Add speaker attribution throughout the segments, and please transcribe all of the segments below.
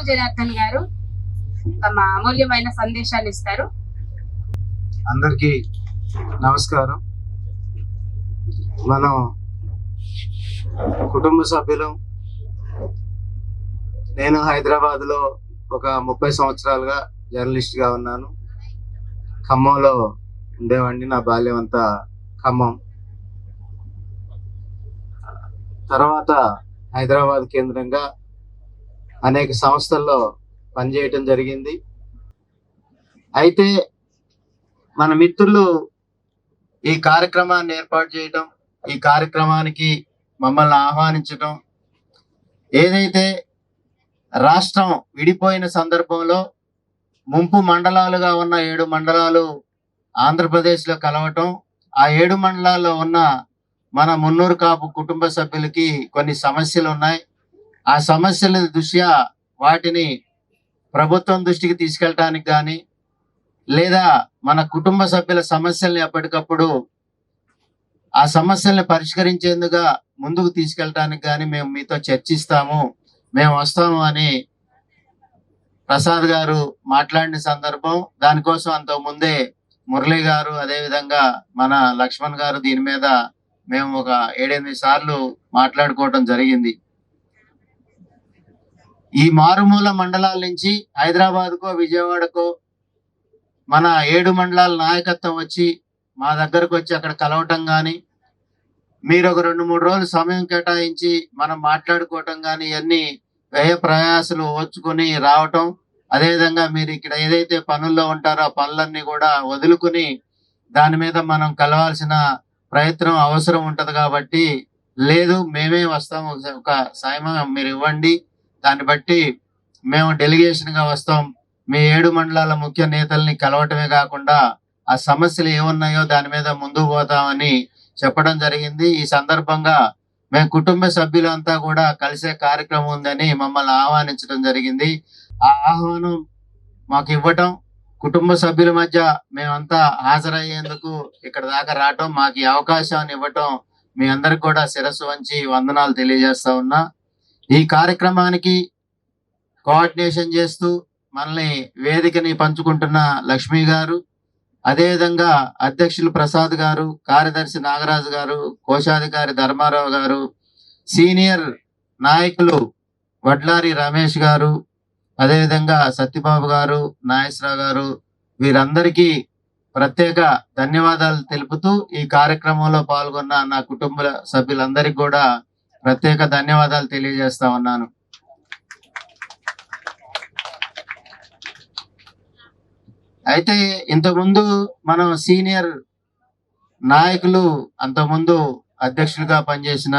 Speaker 1: చందు జనార్దన్ గారు తమ అమూల్యమైన సందేశాన్ని ఇస్తారు.
Speaker 2: అందరికీ నమస్కారం. మనం కుటుంబ సభ్యులు. నేను హైదరాబాద్లో ఒక ముప్పై సంవత్సరాలుగా జర్నలిస్ట్గా ఉన్నాను. ఖమ్మంలో ఉండేవాడిని నా బాల్యం అంతా ఖమ్మం. తర్వాత హైదరాబాద్ కేంద్రంగా అనేక సంస్థల్లో పనిచేయటం జరిగింది. అయితే మన మిత్రులు ఈ కార్యక్రమాన్ని ఏర్పాటు చేయటం ఈ కార్యక్రమానికి మమ్మల్ని ఆహ్వానించటం ఏదైతే రాష్ట్రం విడిపోయిన సందర్భంలో ముంపు మండలాలుగా ఉన్న ఏడు మండలాలు ఆంధ్రప్రదేశ్లో కలవటం ఆ ఏడు మండలాల్లో ఉన్న మన మున్నూరు కాపు కుటుంబ సభ్యులకి కొన్ని సమస్యలు ఉన్నాయి ఆ సమస్యల దృష్ట్యా వాటిని ప్రభుత్వం దృష్టికి తీసుకెళ్ళటానికి కానీ లేదా మన కుటుంబ సభ్యుల సమస్యల్ని ఎప్పటికప్పుడు ఆ సమస్యల్ని పరిష్కరించేందుగా ముందుకు తీసుకెళ్ళటానికి కానీ మేము మీతో చర్చిస్తాము మేము వస్తాము అని ప్రసాద్ గారు మాట్లాడిన సందర్భం. దానికోసం అంత ముందే మురళి గారు అదేవిధంగా మన లక్ష్మణ్ గారు దీని మీద మేము ఒక ఏడెనిమిది సార్లు మాట్లాడుకోవటం జరిగింది. ఈ మారుమూల మండలాల నుంచి హైదరాబాద్కో విజయవాడకో మన ఏడు మండలాల నాయకత్వం వచ్చి మా దగ్గరకు వచ్చి అక్కడ కలవటం కానీ మీరు ఒక రెండు మూడు రోజులు సమయం కేటాయించి మనం మాట్లాడుకోవటం కానీ ఇవన్నీ వ్యయ ప్రయాసలు ఓచుకొని రావటం అదేవిధంగా మీరు ఇక్కడ ఏదైతే పనుల్లో ఉంటారో ఆ పనులన్నీ కూడా వదులుకుని దాని మీద మనం కలవాల్సిన ప్రయత్నం అవసరం ఉంటది కాబట్టి లేదు మేమే వస్తాము ఒక సాయం మీరు ఇవ్వండి. దాన్ని బట్టి మేము డెలిగేషన్గా వస్తాం. మీ ఏడు మండలాల ముఖ్య నేతల్ని కలవటమే కాకుండా ఆ సమస్యలు ఏమున్నాయో దాని మీద ముందుకు పోతామని చెప్పడం జరిగింది. ఈ సందర్భంగా మేము కుటుంబ సభ్యులంతా కూడా కలిసే కార్యక్రమం ఉందని మమ్మల్ని ఆహ్వానించడం జరిగింది. ఆ ఆహ్వానం మాకు ఇవ్వటం కుటుంబ సభ్యుల మధ్య మేమంతా హాజరయ్యేందుకు ఇక్కడ దాకా రావటం మాకు ఈ అవకాశాన్ని ఇవ్వటం మీ అందరికి కూడా శిరస్సు వంచి వందనాలు తెలియజేస్తా ఉన్నా. ఈ కార్యక్రమానికి కోఆర్డినేషన్ చేస్తూ మనల్ని వేదికని పంచుకుంటున్న లక్ష్మి గారు అదేవిధంగా అధ్యక్షులు ప్రసాద్ గారు కార్యదర్శి నాగరాజు గారు కోశాధికారి ధర్మారావు గారు సీనియర్ నాయకులు వడ్లారి రమేష్ గారు అదేవిధంగా సత్యబాబు గారు నాగేశ్వరరావు గారు వీరందరికీ ప్రత్యేక ధన్యవాదాలు తెలుపుతూ ఈ కార్యక్రమంలో పాల్గొన్న నా కుటుంబ సభ్యులందరికీ కూడా ప్రత్యేక ధన్యవాదాలు తెలియజేస్తా ఉన్నాను. అయితే ఇంతకుముందు మనం సీనియర్ నాయకులు అంతకుముందు అధ్యక్షులుగా పనిచేసిన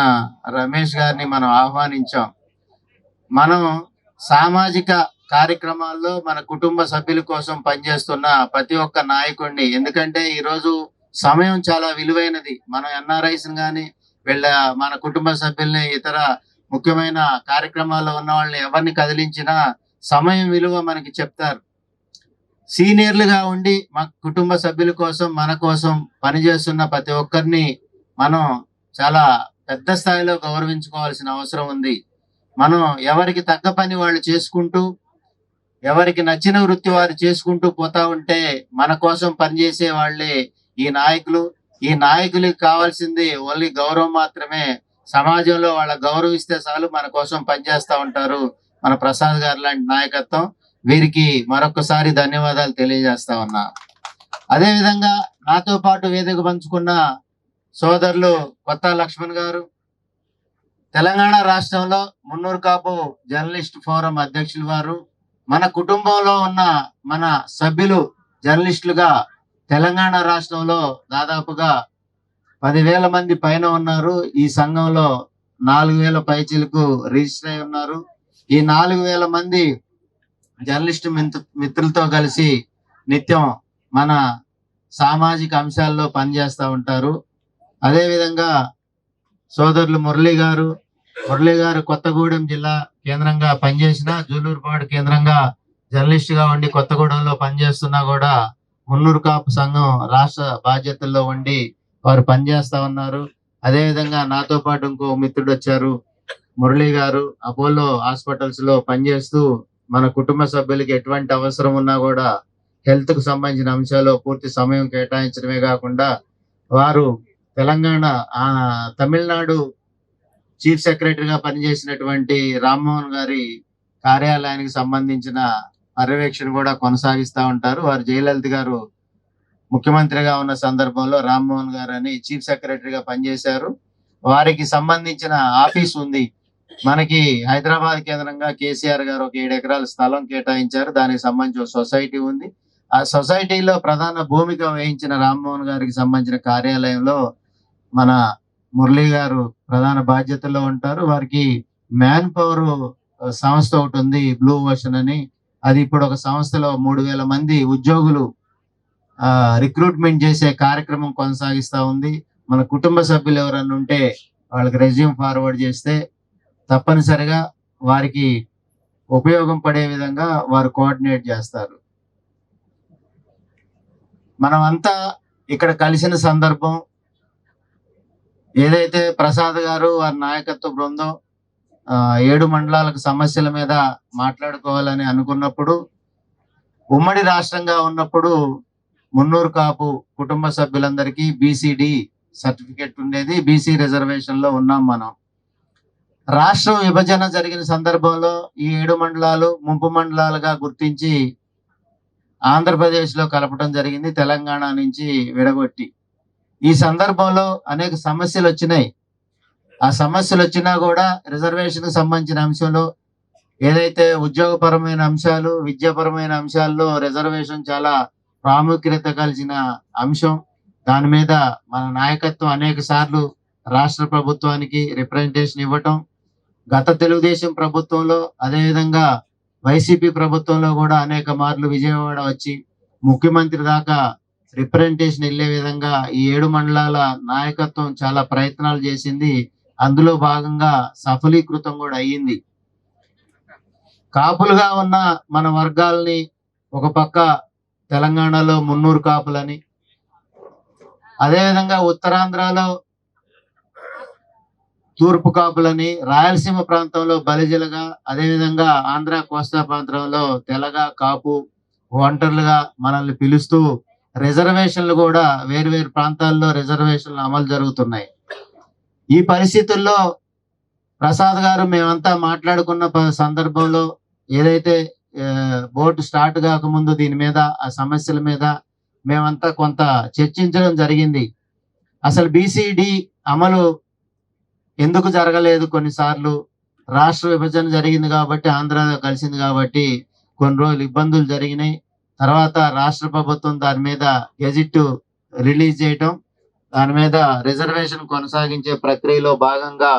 Speaker 2: రమేష్ గారిని మనం ఆహ్వానించాం. మనం సామాజిక కార్యక్రమాల్లో మన కుటుంబ సభ్యుల కోసం పనిచేస్తున్న ప్రతి ఒక్క నాయకుడిని ఎందుకంటే ఈరోజు సమయం చాలా విలువైనది. మనం ఎన్ఆర్ఐస్ కానీ వీళ్ళ మన కుటుంబ సభ్యుల్ని ఇతర ముఖ్యమైన కార్యక్రమాల్లో ఉన్న వాళ్ళని ఎవరిని కదిలించినా సమయం విలువ మనకి చెప్తారు. సీనియర్లుగా ఉండి మా కుటుంబ సభ్యుల కోసం మన కోసం పనిచేస్తున్న ప్రతి ఒక్కరిని మనం చాలా పెద్ద స్థాయిలో గౌరవించుకోవాల్సిన అవసరం ఉంది. మనం ఎవరికి తగ్గ పని వాళ్ళు చేసుకుంటూ ఎవరికి నచ్చిన వృత్తి వారు చేసుకుంటూ పోతా ఉంటే మన కోసం పనిచేసే వాళ్ళే ఈ నాయకులు. ఈ నాయకులకి కావాల్సింది ఓన్లీ గౌరవం మాత్రమే. సమాజంలో వాళ్ళ గౌరవిస్తే చాలు మన కోసం పనిచేస్తూ ఉంటారు మన ప్రసాద్ గారు లాంటి నాయకత్వం. వీరికి మరొకసారి ధన్యవాదాలు తెలియజేస్తా ఉన్నా. అదే విధంగా నాతో పాటు వేదిక పంచుకున్న సోదరులు కొత్త లక్ష్మణ్ గారు తెలంగాణ రాష్ట్రంలో మున్నూరు కాపు జర్నలిస్ట్ ఫోరం అధ్యక్షులు వారు మన కుటుంబంలో ఉన్న మన సభ్యులు జర్నలిస్టులుగా తెలంగాణ రాష్ట్రంలో దాదాపుగా పదివేల మంది పైన ఉన్నారు. ఈ సంఘంలో నాలుగు వేల పైచీలకు రిజిస్టర్ అయి ఉన్నారు. ఈ నాలుగు వేల మంది జర్నలిస్ట్ మిత్రు- మిత్రులతో కలిసి నిత్యం మన సామాజిక అంశాల్లో పనిచేస్తూ ఉంటారు. అదే విధంగా సోదరులు మురళి గారు మురళి గారు కొత్తగూడెం జిల్లా కేంద్రంగా పనిచేసిన జూలూరుపాడు కేంద్రంగా జర్నలిస్ట్గా ఉండి కొత్తగూడెంలో పనిచేస్తున్నా కూడా మున్నూరు కాపు సంఘం రాష్ట్ర బాధ్యతల్లో ఉండి వారు పనిచేస్తా ఉన్నారు. అదే విధంగా నాతో పాటు ఇంకో మిత్రుడు వచ్చారు మురళి గారు. అపోలో హాస్పిటల్స్లో పనిచేస్తూ మన కుటుంబ సభ్యులకి ఎటువంటి అవసరం ఉన్నా కూడా హెల్త్కు సంబంధించిన అంశాలు పూర్తి సమయం కేటాయించడమే కాకుండా వారు తెలంగాణ ఆ తమిళనాడు చీఫ్ సెక్రటరీగా పనిచేసినటువంటి రామ్మోహన్ గారి కార్యాలయానికి సంబంధించిన పర్యవేక్షణ కూడా కొనసాగిస్తూ ఉంటారు. వారు జయలలిత గారు ముఖ్యమంత్రిగా ఉన్న సందర్భంలో రామ్మోహన్ గారు అని చీఫ్ సెక్రటరీగా పనిచేశారు. వారికి సంబంధించిన ఆఫీస్ ఉంది. మనకి హైదరాబాద్ కేంద్రంగా కేసీఆర్ గారు ఒక ఏడు ఎకరాల స్థలం కేటాయించారు. దానికి సంబంధించిన సొసైటీ ఉంది. ఆ సొసైటీలో ప్రధాన భూమిక వహించిన రామ్మోహన్ గారికి సంబంధించిన కార్యాలయంలో మన మురళీ గారు ప్రధాన బాధ్యతల్లో ఉంటారు. వారికి మ్యాన్ పవర్ సంస్థ ఒకటి ఉంది బ్లూ ఓషన్ అని. అది ఇప్పుడు ఒక సంస్థలో మూడు వేల మంది ఉద్యోగులు రిక్రూట్మెంట్ చేసే కార్యక్రమం కొనసాగిస్తూ ఉంది. మన కుటుంబ సభ్యులు ఎవరన్నా ఉంటే వాళ్ళకి రెజ్యూమ్ ఫార్వర్డ్ చేస్తే తప్పనిసరిగా వారికి ఉపయోగం పడే విధంగా వారు కోఆర్డినేట్ చేస్తారు. మనం అంతా ఇక్కడ కలిసిన సందర్భం ఏదైతే ప్రసాద్ గారు వారి నాయకత్వ బృందం ఏడు మండలాలకు సమస్యల మీద మాట్లాడుకోవాలని అనుకున్నప్పుడు ఉమ్మడి రాష్ట్రంగా ఉన్నప్పుడు మున్నూరు కాపు కుటుంబ సభ్యులందరికీ బీసీడి సర్టిఫికెట్ ఉండేది. బీసీ రిజర్వేషన్లో ఉన్నాం మనం. రాష్ట్రం విభజన జరిగిన సందర్భంలో ఈ ఏడు మండలాలు ముంపు మండలాలుగా గుర్తించి ఆంధ్రప్రదేశ్లో కలపడం జరిగింది. తెలంగాణ నుంచి విడగొట్టి. ఈ సందర్భంలో అనేక సమస్యలు వచ్చినాయి. ఆ సమస్యలు వచ్చినా కూడా రిజర్వేషన్ సంబంధించిన అంశంలో ఏదైతే ఉద్యోగపరమైన అంశాలు విద్యాపరమైన అంశాల్లో రిజర్వేషన్ చాలా ప్రాముఖ్యత కలిసిన అంశం. దాని మీద మన నాయకత్వం అనేక సార్లు రాష్ట్ర ప్రభుత్వానికి రిప్రజెంటేషన్ ఇవ్వటం. గత తెలుగుదేశం ప్రభుత్వంలో అదేవిధంగా వైసీపీ ప్రభుత్వంలో కూడా అనేక మార్లు విజయవాడ వచ్చి ముఖ్యమంత్రి దాకా రిప్రజెంటేషన్ వెళ్ళే విధంగా ఈ ఏడు మండలాల నాయకత్వం చాలా ప్రయత్నాలు చేసింది అందులో భాగంగా సఫలీకృతం కూడా అయ్యింది. కాపులుగా ఉన్న మన వర్గాల్ని ఒక పక్క తెలంగాణలో మున్నూరు కాపులని అదేవిధంగా ఉత్తరాంధ్రలో తూర్పు కాపులని రాయలసీమ ప్రాంతంలో బలిజలుగా అదేవిధంగా ఆంధ్ర కోస్తా ప్రాంతంలో తెలగ కాపు ఒంటర్లుగా మనల్ని పిలుస్తూ రిజర్వేషన్లు కూడా వేరు ప్రాంతాల్లో రిజర్వేషన్లు అమలు జరుగుతున్నాయి. ఈ పరిస్థితుల్లో ప్రసాద్ గారు మేమంతా మాట్లాడుకున్న సందర్భంలో ఏదైతే బోర్డు స్టార్ట్ కాకముందు దీని మీద ఆ సమస్యల మీద మేమంతా కొంత చర్చించడం జరిగింది. అసలు బీసీడి అమలు ఎందుకు జరగలేదు? కొన్నిసార్లు రాష్ట్ర విభజన జరిగింది కాబట్టి ఆంధ్ర కలిసింది కాబట్టి కొన్ని రోజులు ఇబ్బందులు జరిగినాయి. తర్వాత రాష్ట్ర ప్రభుత్వం దాని మీద గెజిట్ రిలీజ్ చేయటం దాని మీద రిజర్వేషన్ కొనసాగించే ప్రక్రియలో భాగంగా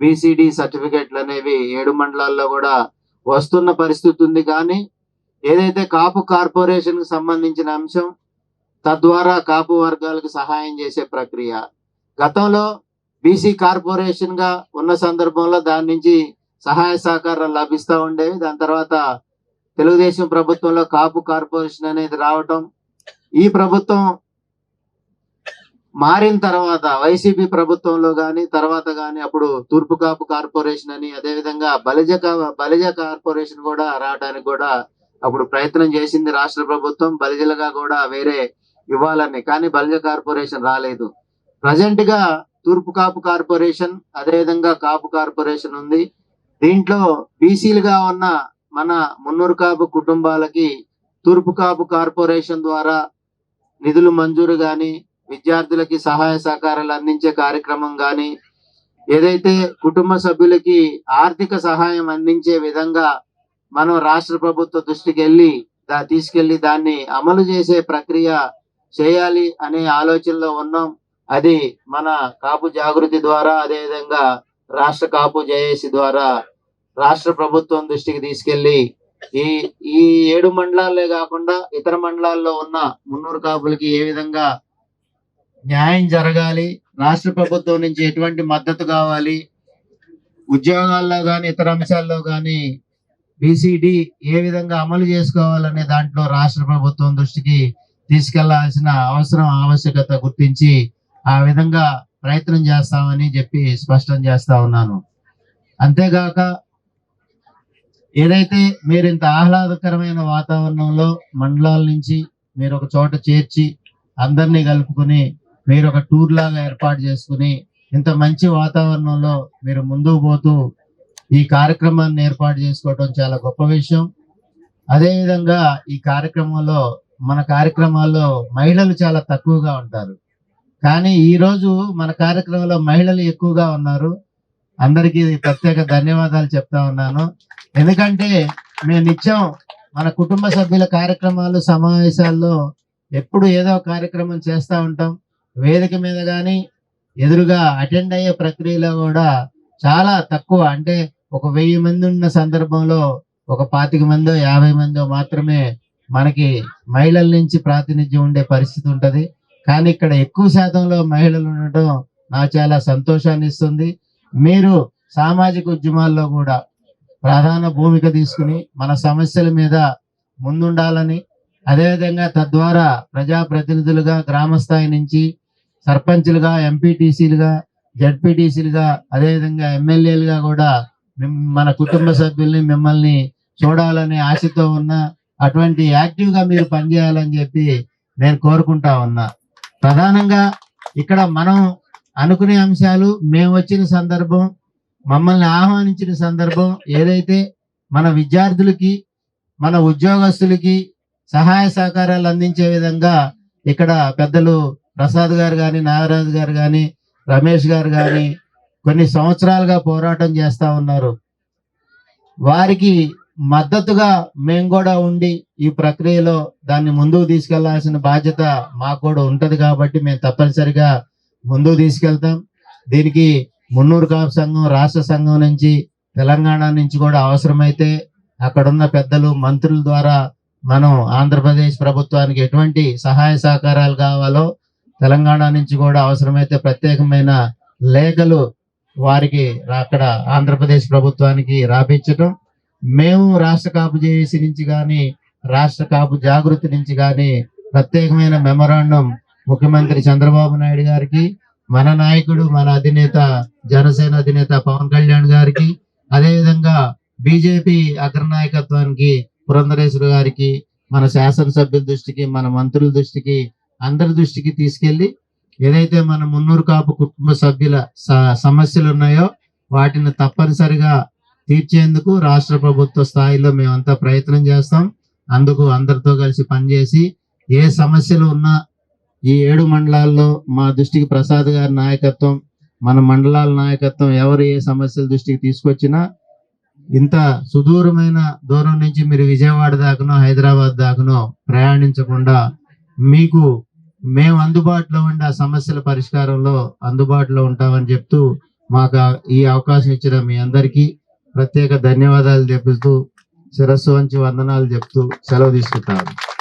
Speaker 2: బీసీడీ సర్టిఫికెట్లు అనేవి ఏడు మండలాల్లో కూడా వస్తున్న పరిస్థితి ఉంది. కానీ ఏదైతే కాపు కార్పొరేషన్ సంబంధించిన అంశం తద్వారా కాపు వర్గాలకు సహాయం చేసే ప్రక్రియ. గతంలో బీసీ కార్పొరేషన్గా ఉన్న సందర్భంలో దాని నుంచి సహాయ సహకారాలు లభిస్తూ ఉండేవి. దాని తర్వాత తెలుగుదేశం ప్రభుత్వంలో కాపు కార్పొరేషన్ అనేది రావటం ఈ ప్రభుత్వం మారిన తర్వాత వైసీపీ ప్రభుత్వంలో కానీ తర్వాత కానీ అప్పుడు తూర్పు కాపు కార్పొరేషన్ అని అదే విధంగా బలిజ కా- బలిజ కార్పొరేషన్ కూడా రావడానికి కూడా అప్పుడు ప్రయత్నం చేసింది రాష్ట్ర ప్రభుత్వం. బలిజలుగా కూడా వేరే ఇవ్వాలని కానీ బలిజ కార్పొరేషన్ రాలేదు. ప్రజెంట్గా తూర్పు కాపు కార్పొరేషన్ అదే విధంగా కాపు కార్పొరేషన్ ఉంది. దీంట్లో బీసీలుగా ఉన్న మన మున్నూరు కాపు కుటుంబాలకి తూర్పు కాపు కార్పొరేషన్ ద్వారా నిధులు మంజూరు కానీ విద్యార్థులకి సహాయ సహకారాలు అందించే కార్యక్రమం కానీ ఏదైతే కుటుంబ సభ్యులకి ఆర్థిక సహాయం అందించే విధంగా మనం రాష్ట్ర ప్రభుత్వ దృష్టికి వెళ్ళి దా తీసుకెళ్ళి దాన్ని అమలు చేసే ప్రక్రియ చేయాలి అనే ఆలోచనలో ఉన్నాం. అది మన కాపు జాగృతి ద్వారా అదేవిధంగా రాష్ట్ర కాపు జేఏసీ ద్వారా రాష్ట్ర ప్రభుత్వం దృష్టికి తీసుకెళ్ళి ఈ ఈ ఏడు మండలాలే కాకుండా ఇతర మండలాల్లో ఉన్న మున్నూరు కాపులకి ఏ విధంగా న్యాయం జరగాలి. రాష్ట్ర ప్రభుత్వం నుంచి ఎటువంటి మద్దతు కావాలి. ఉద్యోగాల్లో కానీ ఇతర అంశాల్లో కానీ బీసీడీ ఏ విధంగా అమలు చేసుకోవాలనే దాంట్లో రాష్ట్ర ప్రభుత్వం దృష్టికి తీసుకెళ్ళాల్సిన అవసరం ఆవశ్యకత గుర్తించి ఆ విధంగా ప్రయత్నం చేస్తామని చెప్పి స్పష్టం చేస్తా ఉన్నాను. అంతేగాక ఏదైతే మీరు ఇంత ఆహ్లాదకరమైన వాతావరణంలో మండలాల నుంచి మీరు ఒక చోట చేర్చి అందరినీ కలుపుకుని మీరు ఒక టూర్ లాగా ఏర్పాటు చేసుకుని ఇంత మంచి వాతావరణంలో మీరు ముందుకు పోతూ ఈ కార్యక్రమాన్ని ఏర్పాటు చేసుకోవడం చాలా గొప్ప విషయం. అదేవిధంగా ఈ కార్యక్రమంలో మన కార్యక్రమాల్లో మహిళలు చాలా తక్కువగా ఉంటారు. కానీ ఈ రోజు మన కార్యక్రమంలో మహిళలు ఎక్కువగా ఉన్నారు. అందరికీ ప్రత్యేక ధన్యవాదాలు చెప్తా ఉన్నాను. ఎందుకంటే మేము నిత్యం మన కుటుంబ సభ్యుల కార్యక్రమాలు సమావేశాల్లో ఎప్పుడు ఏదో కార్యక్రమం చేస్తూ ఉంటాం. వేదిక మీద కానీ ఎదురుగా అటెండ్ అయ్యే ప్రక్రియలో కూడా చాలా తక్కువ. అంటే ఒక వెయ్యి మంది ఉన్న సందర్భంలో ఒక పాతిక మందో యాభై మందో మాత్రమే మనకి మహిళల నుంచి ప్రాతినిధ్యం ఉండే పరిస్థితి ఉంటుంది. కానీ ఇక్కడ ఎక్కువ శాతంలో మహిళలు ఉండటం నాకు చాలా సంతోషాన్ని ఇస్తుంది. మీరు సామాజిక ఉద్యమాల్లో కూడా ప్రధాన భూమిక తీసుకుని మన సమస్యల మీద ముందుండాలని అదేవిధంగా తద్వారా ప్రజాప్రతినిధులుగా గ్రామ స్థాయి నుంచి సర్పంచ్లుగా ఎంపీటీసీలుగా జడ్పీటీసీలుగా అదేవిధంగా ఎమ్మెల్యేలుగా కూడా మన కుటుంబ సభ్యుల్ని మిమ్మల్ని చూడాలనే ఆశతో ఉన్న అటువంటి యాక్టివ్గా మీరు పనిచేయాలని చెప్పి నేను కోరుకుంటా ఉన్నా. ప్రధానంగా ఇక్కడ మనం అనుకునే అంశాలు మేము వచ్చిన సందర్భం మమ్మల్ని ఆహ్వానించిన సందర్భం ఏదైతే మన విద్యార్థులకి మన ఉద్యోగస్తులకి సహాయ సహకారాలు అందించే విధంగా ఇక్కడ పెద్దలు ప్రసాద్ గారు కానీ నాగరాజు గారు కానీ రమేష్ గారు కానీ కొన్ని సంవత్సరాలుగా పోరాటం చేస్తూ ఉన్నారు. వారికి మద్దతుగా మేము కూడా ఉండి ఈ ప్రక్రియలో దాన్ని ముందుకు తీసుకెళ్ళాల్సిన బాధ్యత మాకు కూడా ఉంటుంది కాబట్టి మేము తప్పనిసరిగా ముందుకు తీసుకెళ్తాం. దీనికి మున్నూరు కాపు సంఘం రాష్ట్ర సంఘం నుంచి తెలంగాణ నుంచి కూడా అవసరమైతే అక్కడున్న పెద్దలు మంత్రుల ద్వారా మనం ఆంధ్రప్రదేశ్ ప్రభుత్వానికి ఎటువంటి సహాయ సహకారాలు కావాలో తెలంగాణ నుంచి కూడా అవసరమైతే ప్రత్యేకమైన లేఖలు వారికి అక్కడ ఆంధ్రప్రదేశ్ ప్రభుత్వానికి రాపించటం. మేము రాష్ట్ర కాపు జేఏసీ నుంచి కానీ రాష్ట్ర కాపు జాగృతి నుంచి కానీ ప్రత్యేకమైన మెమరాండం ముఖ్యమంత్రి చంద్రబాబు నాయుడు గారికి మన నాయకుడు మన అధినేత జనసేన అధినేత పవన్ కళ్యాణ్ గారికి అదేవిధంగా బీజేపీ అగ్రనాయకత్వానికి పురంధరేశ్వర గారికి మన శాసనసభ్యుల దృష్టికి మన మంత్రుల దృష్టికి అందరి దృష్టికి తీసుకెళ్ళి ఏదైతే మన మున్నూరు కాపు కుటుంబ సభ్యుల స- సమస్యలు ఉన్నాయో వాటిని తప్పనిసరిగా తీర్చేందుకు రాష్ట్ర ప్రభుత్వ స్థాయిలో మేమంతా ప్రయత్నం చేస్తాం. అందుకు అందరితో కలిసి పనిచేసి ఏ సమస్యలు ఉన్నా ఈ ఏడు మండలాల్లో మా దృష్టికి ప్రసాద్ గారి నాయకత్వం మన మండలాల నాయకత్వం ఎవరు ఏ సమస్యల దృష్టికి తీసుకొచ్చినా ఇంత సుదూరమైన దూరం నుంచి మీరు విజయవాడ దాకానో హైదరాబాద్ దాకానో ప్రయాణించకుండా మీకు మేము అందుబాటులో ఉండే ఆ సమస్యల పరిష్కారంలో అందుబాటులో ఉంటామని చెప్తూ మాకు ఈ అవకాశం ఇచ్చిన మీ అందరికీ ప్రత్యేక ధన్యవాదాలు చెప్తూ శిరస్సు వంచి వందనాలు చెప్తూ సెలవు తీసుకుంటాను.